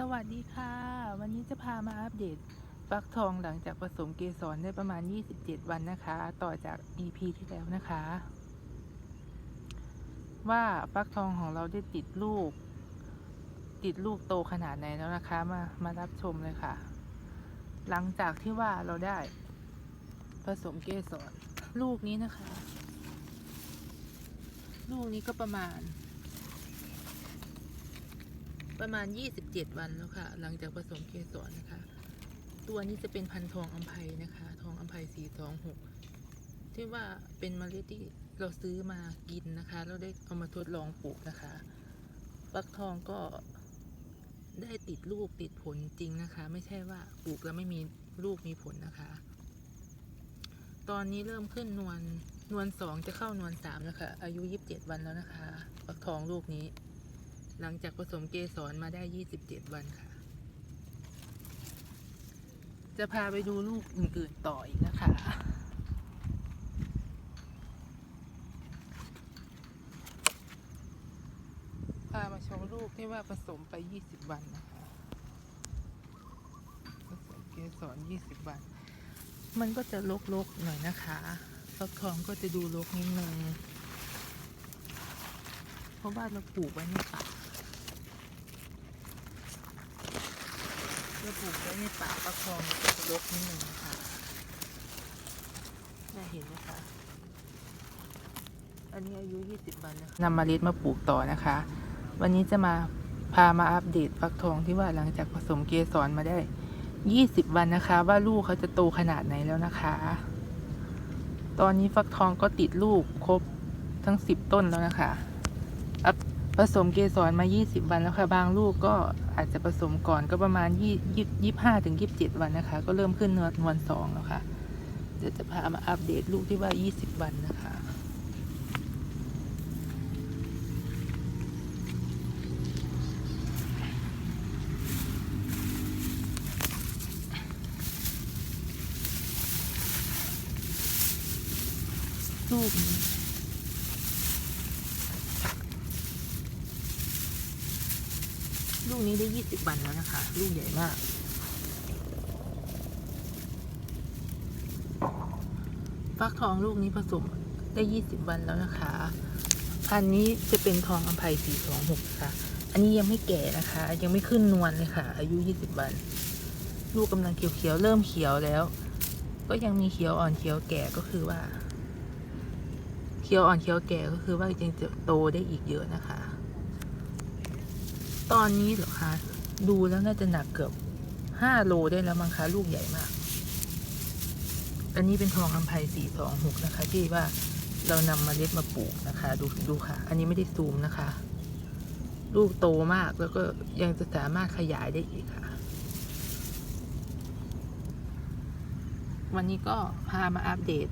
สวัสดีค่ะ วันนี้จะพามาอัปเดตฟักทองหลังจากผสมเกสรได้ประมาณ 27 วันนะคะ ต่อจาก EP ที่แล้วนะคะ ว่าฟักทองของเราได้ติดลูก ติดลูกโตขนาดไหนแล้วนะคะ มามารับชมเลยค่ะ หลังจากที่ว่าเราได้ผสมเกสรลูกนี้นะคะ ลูกนี้ก็ประมาณ ประมาณ 27 วันแล้วค่ะ หลังจากผสมเกสรนะคะ ตัวนี้จะเป็นพันธุ์ทองอัมไพนะคะ ทองอัมไพ426 ที่ว่าเป็นเมล็ดที่เราซื้อมากินนะคะแล้วได้เอามาทดลองปลูกนะคะ ฟักทองก็ได้ติดลูกติดผลจริงนะคะ ไม่ใช่ว่าปลูกแล้วไม่มีลูกมีผลนะคะ ตอนนี้เริ่มขึ้นนวลนวลสองจะเข้านวลสามแล้วค่ะ อายุ27วันแล้วนะคะ ฟักทองลูกนี้ หลังจากผสมเกสรมาได้ 27 วันค่ะ จะพาไปดูลูกอื่นๆต่ออีกนะคะ พามาชมลูกที่ว่าผสมไป 20 วันนะคะ ผสมเกสร 20 วัน มันก็จะลกๆหน่อยนะคะฟักทองก็จะดูลกนิดนึงเพราะว่าเราปลูกไว้ในป่าูกไว้ในป่าประคองก็จะรกนิดหนึ่งนะคะน่าเห็นนะคะ อันนี้อายุ 20 วันนะคะนำเมล็ดมาปลูกต่อนะคะ วันนี้จะมาพามาอัปเดตฟักทองที่ว่าหลังจากผสมเกสรมาได้ 20 วันนะคะ ว่าลูกเขาจะโตขนาดไหนแล้วนะคะ ตอนนี้ฟักทองก็ติดลูกครบทั้ง 10 ต้นแล้วนะคะอัป ผสมเกสรมา 20 วันแล้วค่ะ บางลูกก็อาจจะผสมก่อนก็ประมาณ25ถึง27วันนะคะ ก็เริ่มขึ้นนวลนวลสองแล้วค่ะ เดี๋ยวจะพามาอัปเดตลูกที่ว่า 20 วันนะคะลูกนี้ ลูกนี้ได้20วันแล้วนะคะ ลูกใหญ่มาก ฟักทองลูกนี้ผสมได้20วันแล้วนะคะอันนี้จะเป็นทองอัมภัย426ค่ะ อันนี้ยังไม่แก่นะคะ ยังไม่ขึ้นนวลเลยค่ะ อายุ20วัน ลูกกำลังเขียวๆเริ่มเขียวแล้ว ก็ยังมีเขียวอ่อนเขียวแก่ก็คือว่า เขียวอ่อนเขียวแก่ก็คือว่ายังจะโตได้อีกเยอะนะคะ ตอนนี้เหรอคะ ดูแล้วน่าจะหนักเกือบห้าโลได้แล้วมั้งคะ ลูกใหญ่มาก อันนี้เป็นทองอัมไพสี่สองหกนะคะ ที่ว่าเรานำมาเล็ดมาปลูกนะคะ ดูดูค่ะ อันนี้ไม่ได้ซูมนะคะ ลูกโตมากแล้วก็ยังจะสามารถขยายได้อีกค่ะ วันนี้ก็พามาอัปเดต